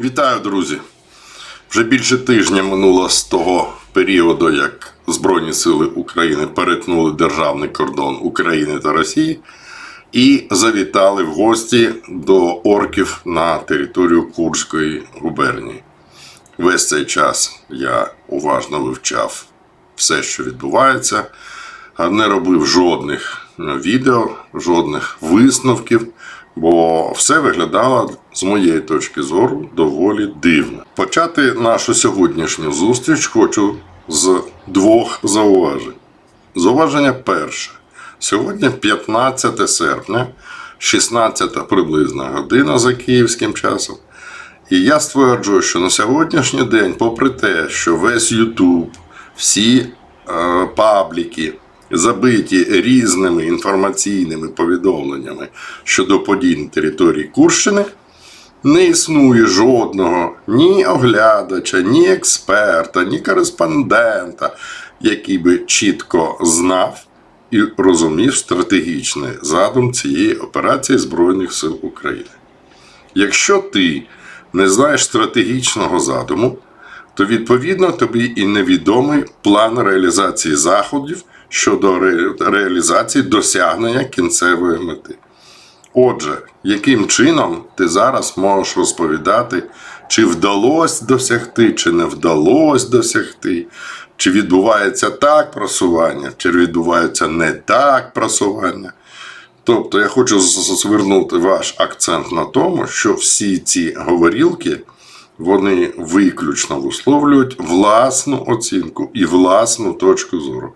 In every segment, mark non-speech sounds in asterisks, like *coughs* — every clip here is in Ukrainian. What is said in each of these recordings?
Вітаю, друзі! Вже більше тижня минуло з того періоду, як Збройні сили України перетнули державний кордон України та Росії і завітали в гості до орків на територію Курської губернії. Весь цей час я уважно вивчав все, що відбувається, не робив жодних е, відео, жодних висновків, бо все виглядало з моєї точки зору доволі дивно. Почати нашу сьогоднішню зустріч хочу з двох зауважень. Зауваження перше. Сьогодні 15 серпня, 16 приблизна година за київським часом. І я стверджую, що на сьогоднішній день, попри те, що весь Ютуб, всі е, пабліки забиті різними інформаційними повідомленнями щодо подій на території Курщини, не існує жодного ні оглядача, ні експерта, ні кореспондента, який би чітко знав і розумів стратегічний задум цієї операції Збройних сил України. Якщо ти не знаєш стратегічного задуму, то відповідно тобі і невідомий план реалізації заходів щодо ре- реалізації досягнення кінцевої мети. Отже, яким чином ти зараз можеш розповідати, чи вдалося досягти, чи не вдалося досягти, чи відбувається так просування, чи відбувається не так просування. Тобто я хочу звернути ваш акцент на тому, що всі ці говорілки вони виключно висловлюють власну оцінку і власну точку зору.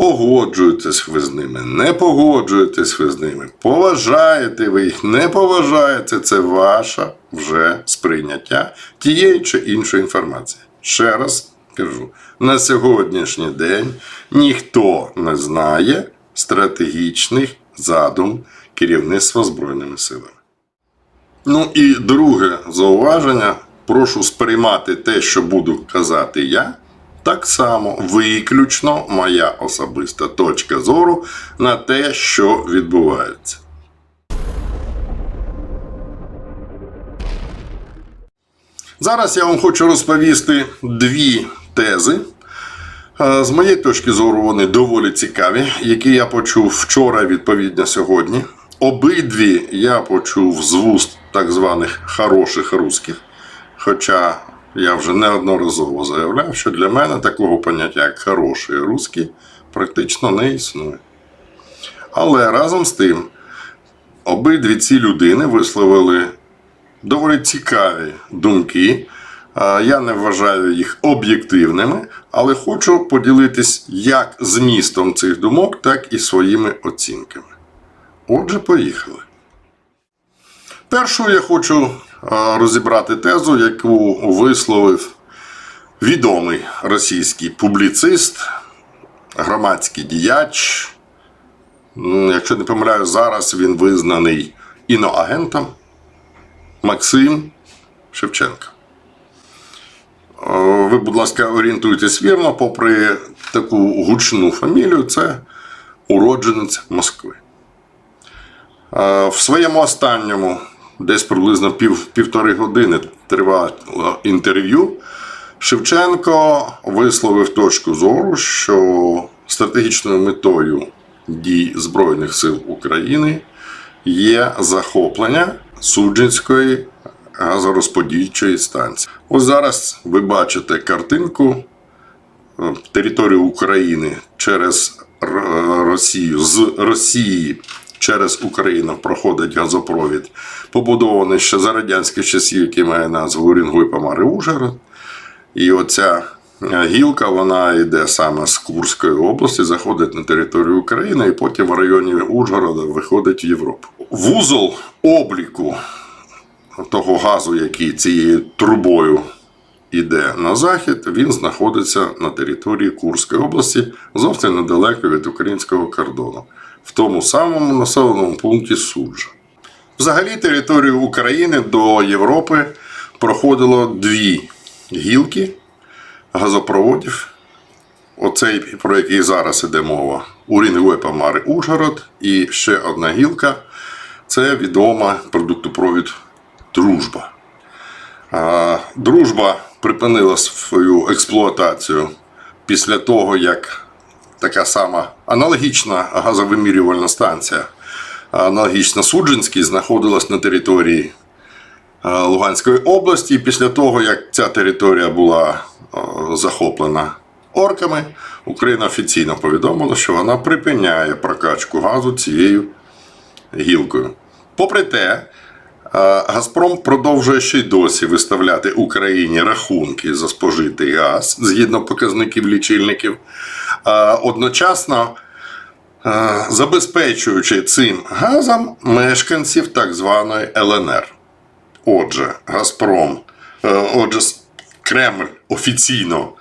Погоджуєтесь ви з ними, не погоджуєтесь ви з ними, поважаєте ви їх, не поважаєте, це ваше вже сприйняття тієї чи іншої інформації. Ще раз кажу: на сьогоднішній день ніхто не знає стратегічних задум керівництва Збройними силами. Ну і друге зауваження. Прошу сприймати те, що буду казати я, так само виключно моя особиста точка зору на те, що відбувається. Зараз я вам хочу розповісти дві тези. Е, З моєї точки зору, вони доволі цікаві, які я почув вчора, відповідно сьогодні. Обидві я почув з вуст так званих хороших русських. Хоча я вже неодноразово заявляв, що для мене такого поняття, як хороший русський, практично не існує. Але разом з тим, обидві ці людини висловили доволі цікаві думки. Я не вважаю їх об'єктивними, але хочу поділитись як змістом цих думок, так і своїми оцінками. Отже, поїхали. Першу я хочу розібрати тезу, яку висловив відомий російський публіцист, громадський діяч. Якщо не помиляю, зараз він визнаний іноагентом Максим Шевченко. Е, Ви, будь ласка, орієнтуйтесь вірно, попри таку гучну фамілію, це уродженець Москви. Е, В своєму останньому, десь приблизно пів, півтори години тривало інтерв'ю, Шевченко висловив точку зору, що стратегічною метою дій Збройних сил України є захоплення Суджинської газорозподільчої станції. Ось зараз ви бачите картинку е, територію України через Росію з Росії через Україну проходить газопровід, побудований ще за радянських часів, який має назву Орінгой Помари Ужгород. І оця е, гілка вона йде саме з Курської області, заходить на територію України і потім в районі Ужгорода виходить в Європу. Вузол обліку того газу, який цією трубою йде на захід, він знаходиться на території Курської області, зовсім недалеко від українського кордону, в тому самому населеному пункті Суджа. Взагалі, територію України до Європи проходило дві гілки газопроводів. Оцей, про який зараз іде мова, Урінгой Помари Ужгород, і ще одна гілка це відома продуктопровід Дружба. Дружба припинила свою експлуатацію після того, як така сама аналогічна газовимірювальна станція, аналогічна Суджинській, знаходилась на території е, Луганської області. І після того, як ця територія була е, захоплена орками, Україна офіційно повідомила, що вона припиняє прокачку газу цією гілкою. Попри те, е, Газпром продовжує ще й досі виставляти Україні рахунки за спожитий газ згідно показників лічильників, одночасно е, забезпечуючи цим газом мешканців так званої ЛНР. Отже, Газпром, е, отже, Кремль офіційно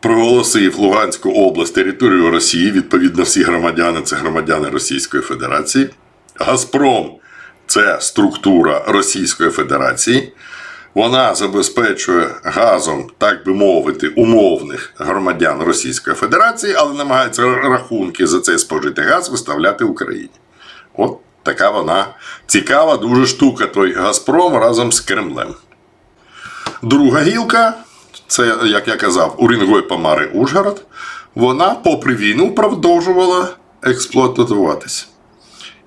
проголосив Луганську область територією Росії. Відповідно, всі громадяни це громадяни Російської Федерації. Газпром це структура Російської Федерації. Вона забезпечує газом, так би мовити, умовних громадян Російської Федерації, але намагається рахунки за цей спожитий газ виставляти Україні. От така вона цікава дуже штука, той Газпром разом з Кремлем. Друга гілка, це, як я казав, Урінгой Помари Ужгород, вона, попри війну, продовжувала експлуатуватися.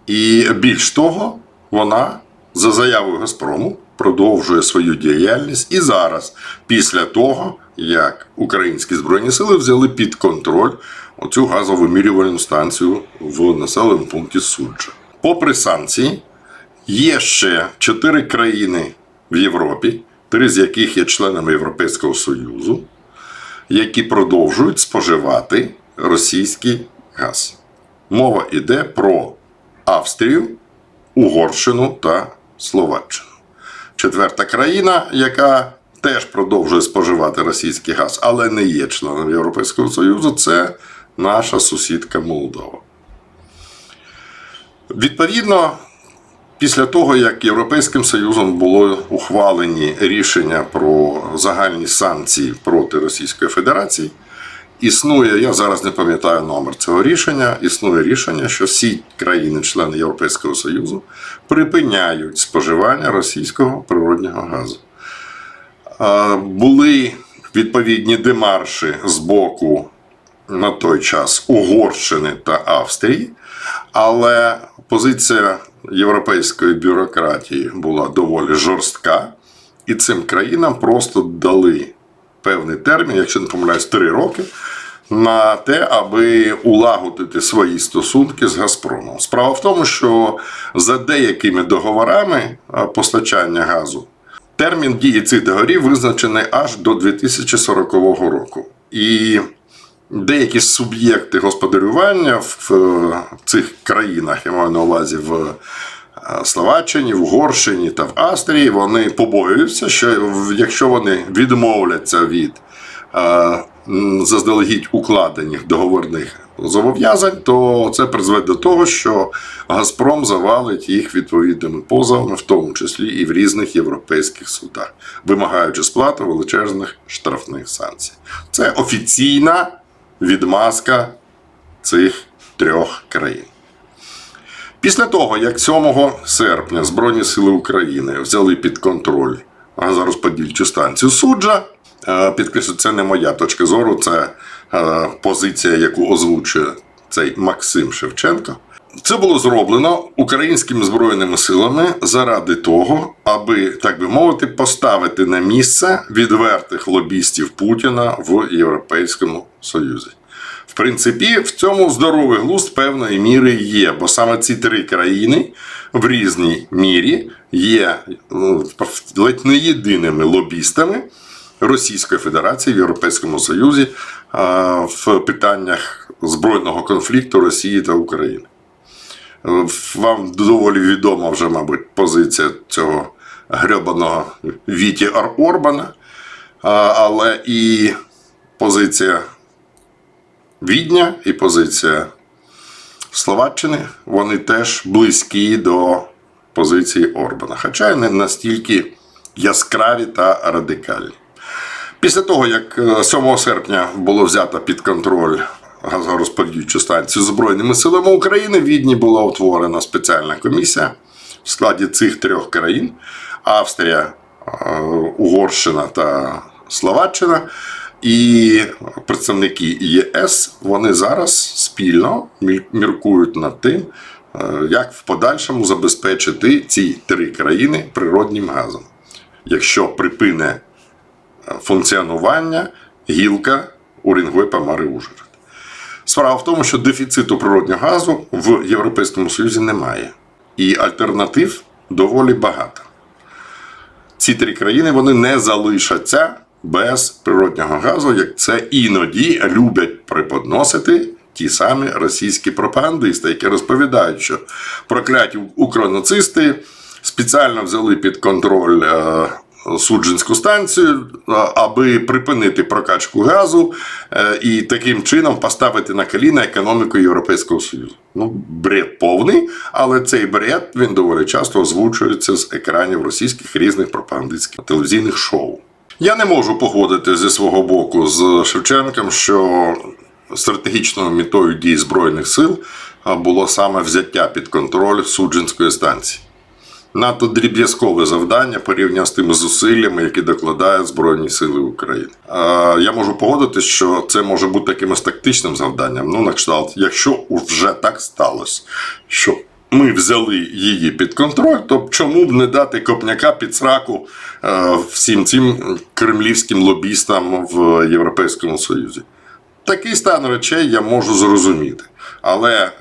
І більш того, вона за заявою Газпрому продовжує свою діяльність і зараз, після того, як українські збройні сили взяли під контроль оцю газовимірювальну станцію в населеному пункті Суджа. Попри санкції, є ще чотири країни в Європі, три з яких є членами Європейського Союзу, які продовжують споживати російський газ. Мова йде про Австрію, Угорщину та Словаччину. Четверта країна, яка теж продовжує споживати російський газ, але не є членом Європейського Союзу, це наша сусідка Молдова. Відповідно, після того, як Європейським Союзом було ухвалені рішення про загальні санкції проти Російської Федерації, існує, я зараз не пам'ятаю номер цього рішення, існує рішення, що всі країни-члени Європейського Союзу припиняють споживання російського природнього газу. Були відповідні демарші з боку на той час Угорщини та Австрії, але позиція європейської бюрократії була доволі жорстка, і цим країнам просто дали певний термін, якщо не помиляюсь, 3 роки. На те, аби улагодити свої стосунки з Газпромом. Справа в тому, що за деякими договорами постачання газу термін дії цих договорів визначений аж до 2040 року. І деякі суб'єкти господарювання в е, цих країнах, я маю на увазі в е, Словаччині, в Угорщині та в Австрії, вони побоюються, що якщо вони відмовляться від е, заздалегідь укладених договорних зобов'язань, то це призведе до того, що Газпром завалить їх відповідними позовами, в тому числі і в різних європейських судах, вимагаючи сплати величезних штрафних санкцій. Це офіційна відмазка цих трьох країн. Після того, як 7 серпня Збройні Сили України взяли під контроль газорозподільчу станцію суджа, е, підкреслю, це не моя точка зору, це е, позиція, яку озвучує цей Максим Шевченко. Це було зроблено українськими збройними силами заради того, аби, так би мовити, поставити на місце відвертих лобістів Путіна в Європейському Союзі. Принципі, в цьому здоровий глузд певної міри є, бо саме ці три країни в різній мірі є ну, ледь не єдиними лобістами Російської Федерації в Європейському Союзі в питаннях збройного конфлікту Росії та України. Вам доволі відома вже, мабуть, позиція цього грьобаного Віті Орбана, але і позиція Відня і позиція Словаччини, вони теж близькі до позиції Орбана, хоча не настільки яскраві та радикальні. Після того, як е, 7 серпня було взято під контроль газорозподільчу станцію Збройними силами України, в Відні була утворена спеціальна комісія в складі цих трьох країн: Австрія, е, Угорщина та Словаччина. І представники ЄС вони зараз спільно міркують над тим, е, як в подальшому забезпечити ці три країни природнім газом, якщо припине е, функціонування гілка Урінгвепа Мари Ужгород. Справа в тому, що дефіциту природнього газу в Європейському Союзі немає. І альтернатив доволі багато. Ці три країни вони не залишаться без природнього газу, як це іноді люблять преподносити ті самі російські пропагандисти, які розповідають, що прокляті укронацисти спеціально взяли під контроль е, судженську станцію, е, аби припинити прокачку газу е, і таким чином поставити на коліна економіку Європейського Союзу. Ну, бред повний, але цей бред він доволі часто озвучується з екранів російських різних пропагандистських телевізійних шоу. Я не можу погодити зі свого боку з Шевченком, що стратегічною метою дій Збройних сил було саме взяття під контроль судженської станції. Надто дріб'язкове завдання порівняно з тими зусиллями, які докладають Збройні Сили України. Я можу погодитись, що це може бути якимось тактичним завданням. Ну, на кшталт, якщо вже так сталося, що ми взяли її під контроль, то чому б не дати копняка під сраку е, всім цим кремлівським лобістам в Європейському Союзі? Такий стан речей я можу зрозуміти. Але е,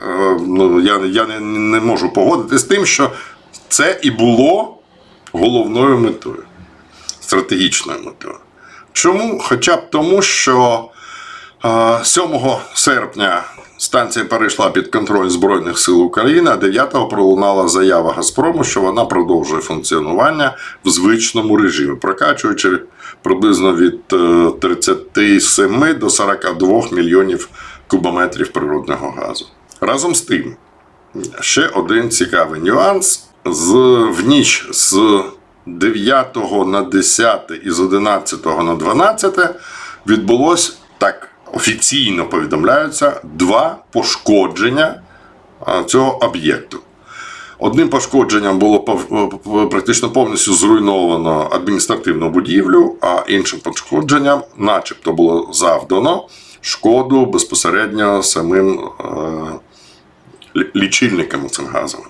ну, я, я не, не можу погодитися з тим, що це і було головною метою, стратегічною метою. Чому? Хоча б тому, що 7 серпня станція перейшла під контроль Збройних сил України, а 9-го пролунала заява Газпрому, що вона продовжує функціонування в звичному режимі, прокачуючи приблизно від е, 37 до 42 мільйонів кубометрів природного газу. Разом з тим, ще один цікавий нюанс. З, в ніч з 9 на 10 і з 11 на 12 відбулось так офіційно повідомляються два пошкодження цього об'єкту. Одним пошкодженням було пов- практично повністю зруйновано адміністративну будівлю, а іншим пошкодженням, начебто, було завдано шкоду безпосередньо самим е, лі- лічильникам цим газовим.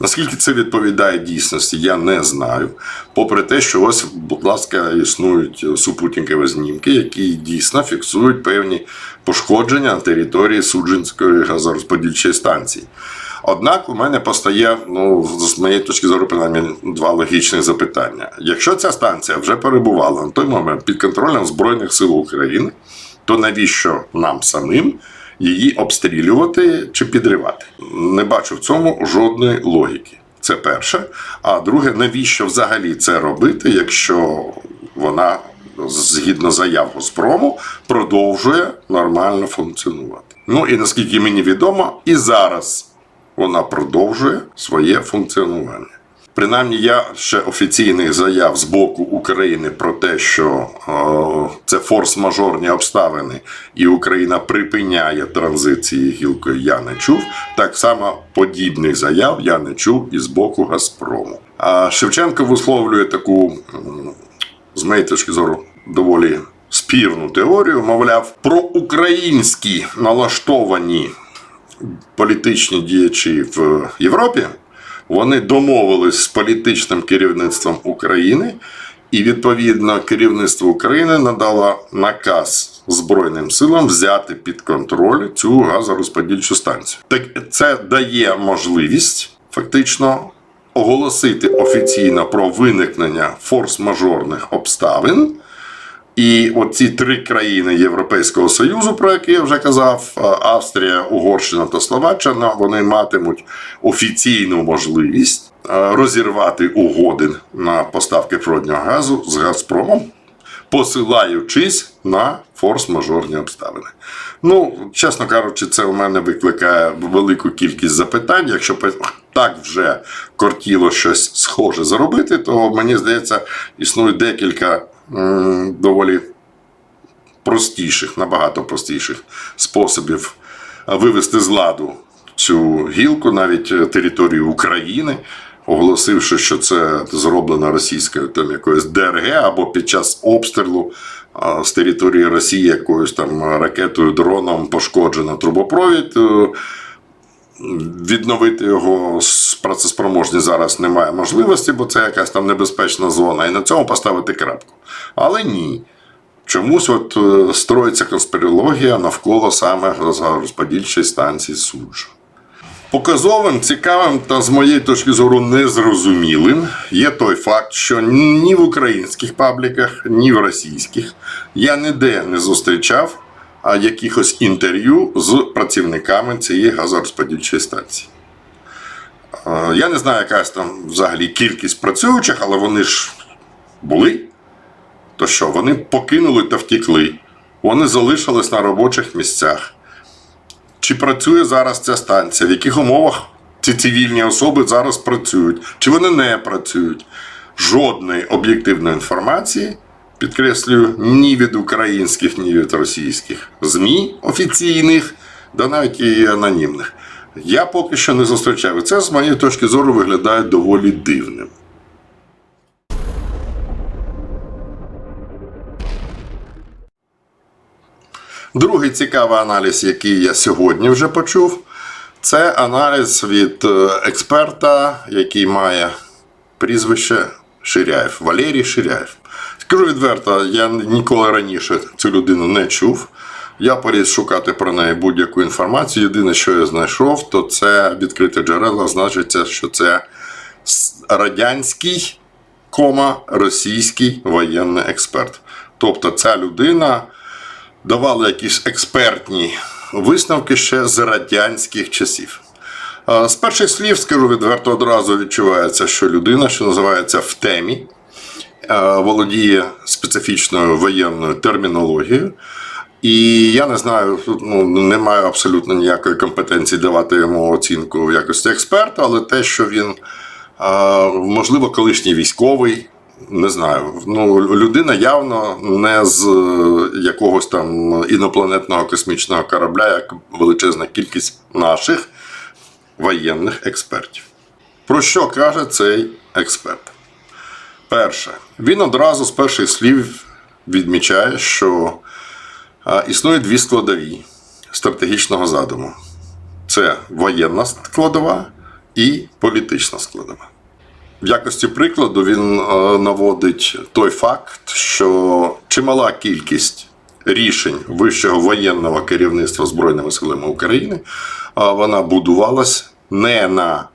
Наскільки це відповідає дійсності, я не знаю. Попри те, що ось, будь ласка, існують супутникові знімки, які дійсно фіксують певні пошкодження на території Суджинської газорозподільчої станції. Однак у мене постає, ну, з моєї точки зору, принаймні, два логічних запитання. Якщо ця станція вже перебувала на той момент під контролем Збройних сил України, то навіщо нам самим її обстрілювати чи підривати? Не бачу в цьому жодної логіки. Це перше. А друге, навіщо взагалі це робити, якщо вона, згідно заяв Госпрому, продовжує нормально функціонувати? Ну і наскільки мені відомо, і зараз вона продовжує своє функціонування. Принаймні, я ще офіційних заяв з боку України про те, що е, це форс-мажорні обставини, і Україна припиняє транзиції гілкою, я не чув. Так само подібних заяв я не чув і з боку Газпрому. А Шевченко висловлює таку, з моєї точки зору, доволі спірну теорію, мовляв, про українські налаштовані політичні діячі в Європі. Вони домовились з політичним керівництвом України, і відповідно керівництво України надало наказ Збройним силам взяти під контроль цю газорозподільчу станцію. Так це дає можливість фактично оголосити офіційно про виникнення форс-мажорних обставин. І оці три країни Європейського Союзу, про які я вже казав, Австрія, Угорщина та Словаччина, вони матимуть офіційну можливість розірвати угоди на поставки природнього газу з Газпромом, посилаючись на форс-мажорні обставини. Ну, чесно кажучи, це у мене викликає велику кількість запитань. Якщо так вже кортіло щось схоже зробити, то мені здається, існує декілька доволі простіших, набагато простіших способів вивести з ладу цю гілку, навіть е, територію України. оголосивши, що це зроблено російською там якоюсь ДРГ або під час обстрілу з території Росії якоюсь там ракетою, дроном пошкоджено трубопровід. Відновити його з працеспроможність зараз немає можливості, бо це якась там небезпечна зона, і на цьому поставити крапку. Але ні. Чомусь от е, строїться конспірологія навколо саме розподільчої станції суджу. Показовим, цікавим та з моєї точки зору незрозумілим є той факт, що ні в українських пабліках, ні в російських я ніде не зустрічав якихось інтерв'ю з працівниками цієї газорозподільчої станції. Я не знаю, яка там взагалі кількість працюючих, але вони ж були. То що, вони покинули та втікли. Вони залишились на робочих місцях. Чи працює зараз ця станція? В яких умовах ці цивільні особи зараз працюють? Чи вони не працюють? Жодної об'єктивної інформації, підкреслюю, ні від українських, ні від російських ЗМІ офіційних, да навіть і анонімних. Я поки що не зустрічав. І це, з моєї точки зору, виглядає доволі дивним. Другий цікавий аналіз, який я сьогодні вже почув, це аналіз від е, експерта, який має прізвище Ширяєв, Валерій Ширяєв. Скажу відверто, я ніколи раніше цю людину не чув. Я поліз шукати про неї будь-яку інформацію. Єдине, що я знайшов, то це відкрите джерела, значиться, що це радянський, кома, російський воєнний експерт. Тобто ця людина давали якісь експертні висновки ще з радянських часів. З перших слів, скажу відверто, одразу відчувається, що людина, що називається в темі, володіє специфічною воєнною термінологією. І я не знаю, ну не маю абсолютно ніякої компетенції давати йому оцінку в якості експерта, але те, що він, можливо, колишній військовий, не знаю. Ну, людина явно не з е, якогось там інопланетного космічного корабля, як величезна кількість наших воєнних експертів. Про що каже цей експерт? Перше, він одразу з перших слів відмічає, що існує дві складові стратегічного задуму: це воєнна складова і політична складова. В якості прикладу він е, наводить той факт, що чимала кількість рішень вищого воєнного керівництва Збройними силами України вона будувалась не на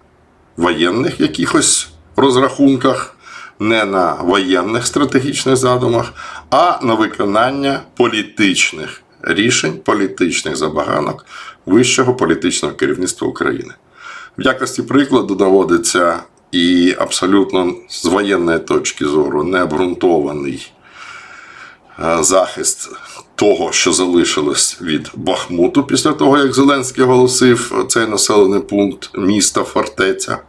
воєнних якихось розрахунках, не на воєнних стратегічних задумах, а на виконання політичних рішень, політичних забаганок вищого політичного керівництва України. В якості прикладу наводиться і абсолютно з воєнної точки зору необґрунтований захист того, що залишилось від Бахмуту після того, як Зеленський оголосив цей населений пункт міста Фортеця.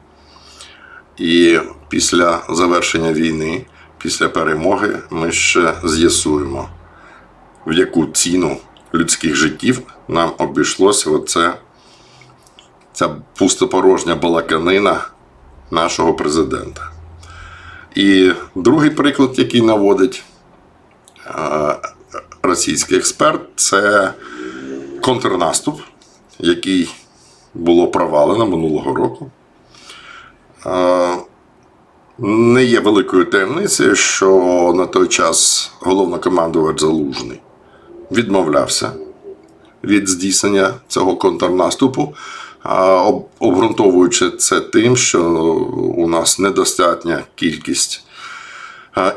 І після завершення війни, після перемоги, ми ще з'ясуємо, в яку ціну людських життів нам обійшлося оце, ця пустопорожня балаканина нашого президента. І другий приклад, який наводить е, російський експерт, це контрнаступ, який було провалено минулого року. Е, Не є великою таємницею, що на той час головнокомандувач Залужний відмовлявся від здійснення цього контрнаступу, обґрунтовуючи це тим, що у нас недостатня кількість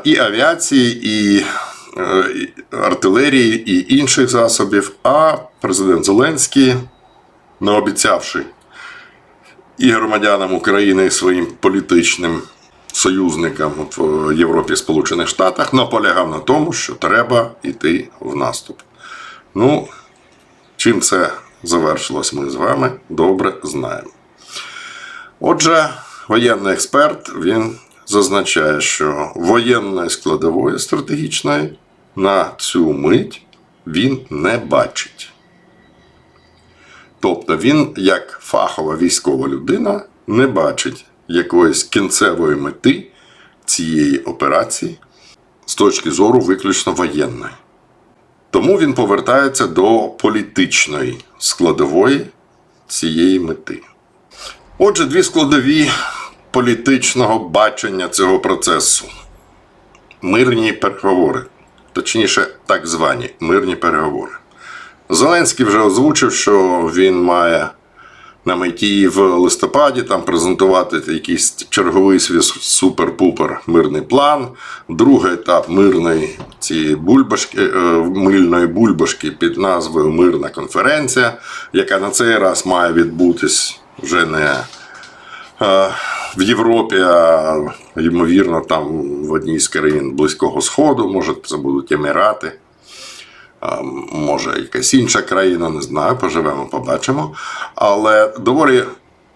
і авіації, е, і артилерії, і інших засобів. А президент Зеленський, не обіцявши і громадянам України, і своїм політичним союзникам в Європі Сполучених Штатах, наполягав на тому, що треба йти в наступ. Ну, чим це завершилось, ми з вами добре знаємо. Отже, воєнний експерт він зазначає, що воєнної складової стратегічної на цю мить він не бачить. Тобто він, як фахова військова людина, не бачить якоїсь кінцевої мети цієї операції з точки зору виключно воєнної. Тому він повертається до політичної складової цієї мети. Отже, дві складові політичного бачення цього процесу: мирні переговори, точніше, так звані мирні переговори. Зеленський вже озвучив, що він має на меті в листопаді там презентувати якийсь черговий свій супер-пупер мирний план. Другий етап мирної цієї бульбашки, е, мильної бульбашки під назвою Мирна конференція, яка на цей раз має відбутись вже не е, в Європі, ймовірно, там в одній з країн Близького Сходу, може, це будуть Емірати. Може, якась інша країна, не знаю, поживемо, побачимо. Але доволі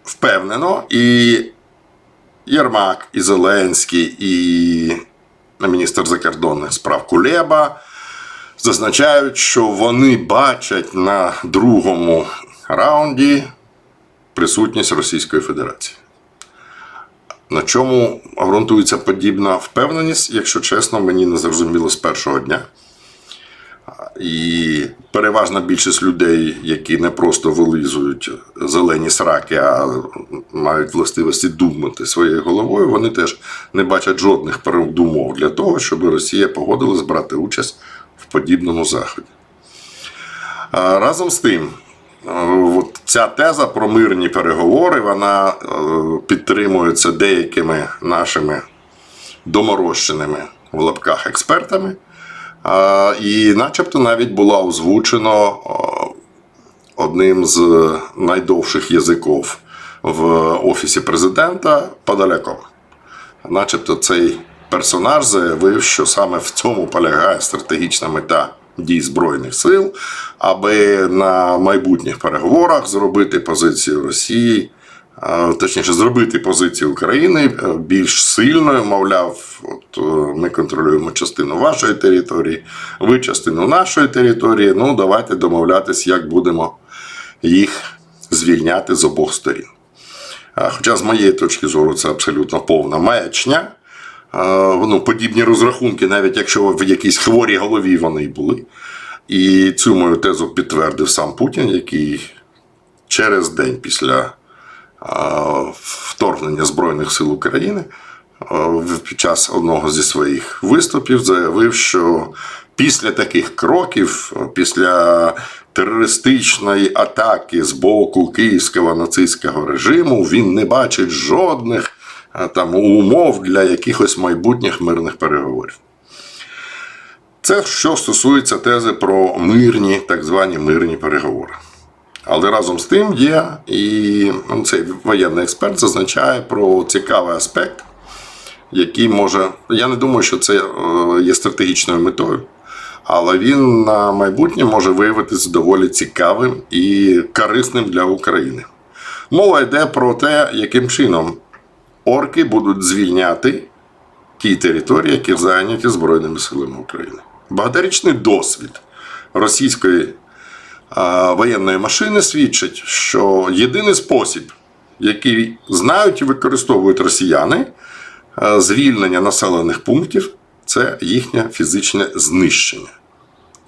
впевнено, і Єрмак, і Зеленський, і міністр закордонних справ Кулеба зазначають, що вони бачать на другому раунді присутність Російської Федерації. На чому ґрунтується подібна впевненість, якщо чесно, мені не зрозуміло з першого дня. І переважна більшість людей, які не просто вилизують зелені сраки, а мають властивості думати своєю головою, вони теж не бачать жодних передумов для того, щоб Росія погодилась брати участь в подібному заході. Разом з тим, от ця теза про мирні переговори вона е, підтримується деякими нашими доморощеними в лапках експертами. І начебто навіть була озвучено одним з найдовших язиків в Офісі президента Подоляком. Начебто цей персонаж заявив, що саме в цьому полягає стратегічна мета дій Збройних сил, аби на майбутніх переговорах зробити позицію Росії. Точніше, зробити позицію України е, більш сильною, мовляв, от е, ми контролюємо частину вашої території, ви частину нашої території. Ну, давайте домовлятись, як будемо їх звільняти з обох сторін. Хоча, з моєї точки зору, це абсолютно повна маячня. Ну, подібні розрахунки, навіть якщо в якійсь хворій голові вони були. І цю мою тезу підтвердив сам Путін, який через день після вторгнення Збройних сил України під час одного зі своїх виступів заявив, що після таких кроків, після терористичної атаки з боку київського нацистського режиму, він не бачить жодних там умов для якихось майбутніх мирних переговорів. Це що стосується тези про мирні, так звані мирні переговори. Але разом з тим є і ну, цей воєнний експерт зазначає про цікавий аспект, який може. Я не думаю, що це е, є стратегічною метою, але він на майбутнє може виявитися доволі цікавим і корисним для України. Мова йде про те, яким чином орки будуть звільняти ті території, які зайняті Збройними силами України. Багаторічний досвід російської а, воєнної машини свідчить, що єдиний спосіб, який знають і використовують росіяни, а, звільнення населених пунктів це їхнє фізичне знищення.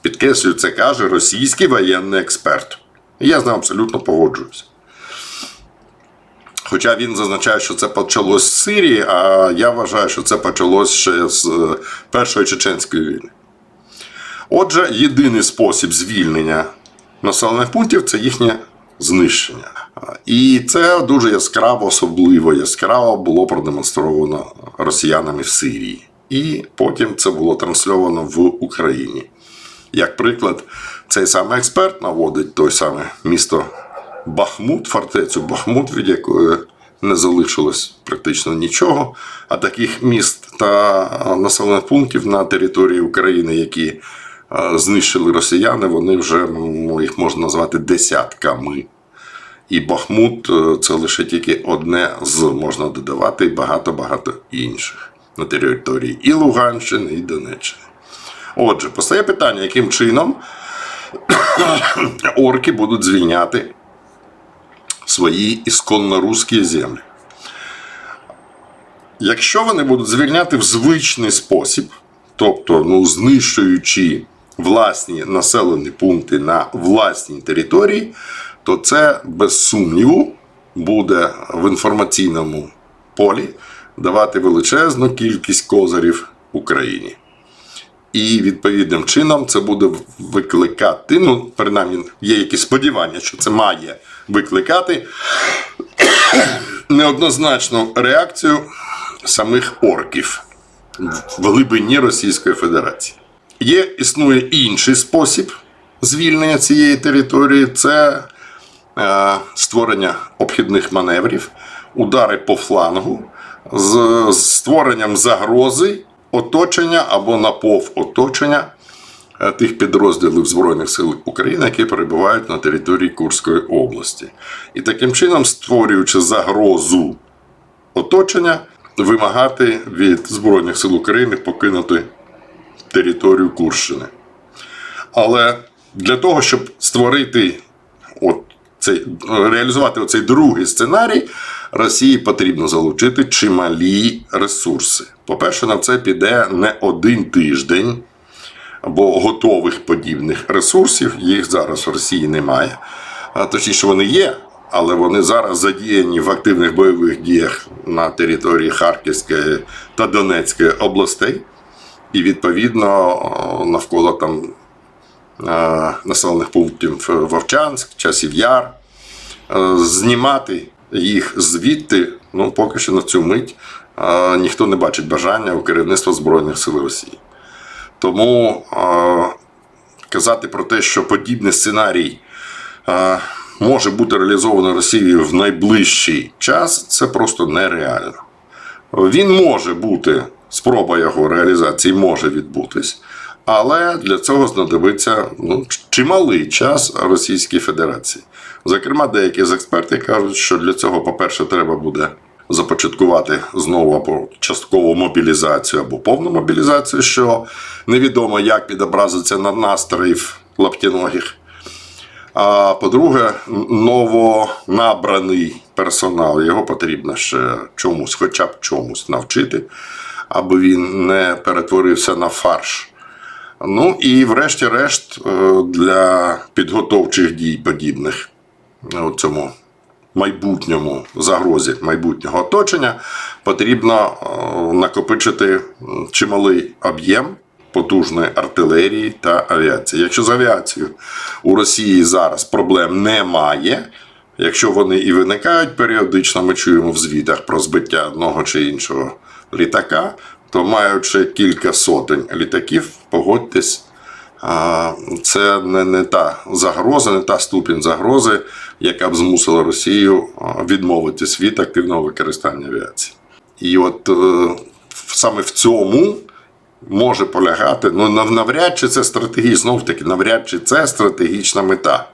Підкреслюю, це каже російський воєнний експерт. І я з ним абсолютно погоджуюся. Хоча він зазначає, що це почалось з Сирії, а я вважаю, що це почалось ще з е, Першої чеченської війни. Отже, єдиний спосіб звільнення населених пунктів це їхнє знищення. І це дуже яскраво, особливо яскраво було продемонстровано росіянами в Сирії. І потім це було трансльовано в Україні. Як приклад, цей самий експерт наводить той саме місто Бахмут, фортецю Бахмут, від якої не залишилось практично нічого. А таких міст та населених пунктів на території України, які е, знищили росіяни, вони вже ну, їх можна назвати десятками. І Бахмут е, це лише тільки одне з можна додавати і багато-багато інших на території і Луганщини, і Донеччини. Отже, постає питання, яким чином *coughs* орки будуть звільняти свої ісконно-русські землі. якщо вони будуть звільняти в звичний спосіб, тобто ну, знищуючи власні населені пункти на власній території, то це без сумніву буде в інформаційному полі давати величезну кількість козирів Україні. І відповідним чином це буде викликати, ну, принаймні, є якісь сподівання, що це має викликати неоднозначну реакцію самих орків в глибині Російської Федерації. Є існує інший спосіб звільнення цієї території це е, створення обхідних маневрів, удари по флангу з з створенням загрози оточення або напівоточення е, тих підрозділів Збройних сил України, які перебувають на території Курської області. І таким чином, створюючи загрозу оточення, вимагати від Збройних сил України покинути територію Курщини. Але для того, щоб створити от цей, реалізувати оцей другий сценарій, Росії потрібно залучити чималі ресурси. По-перше, на це піде не один тиждень, бо готових подібних ресурсів їх зараз в Росії немає. А точніше, вони є, але вони зараз задіяні в активних бойових діях на території Харківської та Донецької областей. І відповідно навколо там населених пунктів Вовчанськ, Часів Яр. Знімати їх звідти, ну поки що на цю мить ніхто не бачить бажання у керівництва Збройних сил Росії. Тому казати про те, що подібний сценарій може бути реалізовано Росією в найближчий час, це просто нереально. Він може бути, спроба його реалізації може відбутись, але для цього знадобиться ну, чималий час Російській Федерації. Зокрема, деякі з експертів кажуть, що для цього, по-перше, треба буде започаткувати знову або часткову мобілізацію, або повну мобілізацію, що невідомо як відобразиться на настроїв лаптіногих. А по-друге, новонабраний персонал, його потрібно ще чомусь, хоча б чомусь навчити, аби він не перетворився на фарш. Ну і врешті-решт е, для підготовчих дій подібних у цьому майбутньому загрозі майбутнього оточення потрібно е, накопичити чималий об'єм потужної артилерії та авіації. Якщо з авіацією у Росії зараз проблем немає, якщо вони і виникають періодично, ми чуємо в звітах про збиття одного чи іншого літака, то маючи кілька сотень літаків, погодьтесь, це не, не та загроза, не та ступінь загрози, яка б змусила Росію відмовитись від активного використання авіації. І от е, саме в цьому може полягати, ну нав- навряд чи це стратегічна, знов таки, навряд чи це стратегічна мета.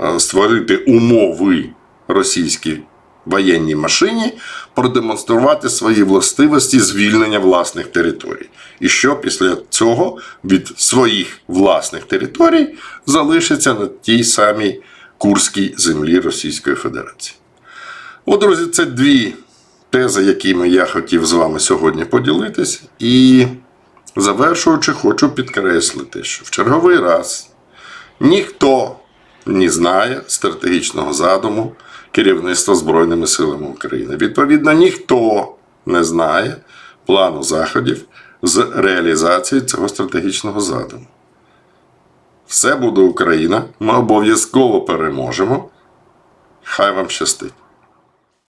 Е, Створити умови російській воєнній машині, продемонструвати свої властивості звільнення власних територій. І що після цього від своїх власних територій залишиться на тій самій Курській землі Російської Федерації. От, друзі, це дві тези, якими я хотів з вами сьогодні поділитись. І завершуючи, хочу підкреслити, що в черговий раз ніхто не знає стратегічного задуму керівництва Збройними силами України. Відповідно, ніхто не знає плану заходів з реалізації цього стратегічного задуму. Все буде Україна. Ми обов'язково переможемо. Хай вам щастить!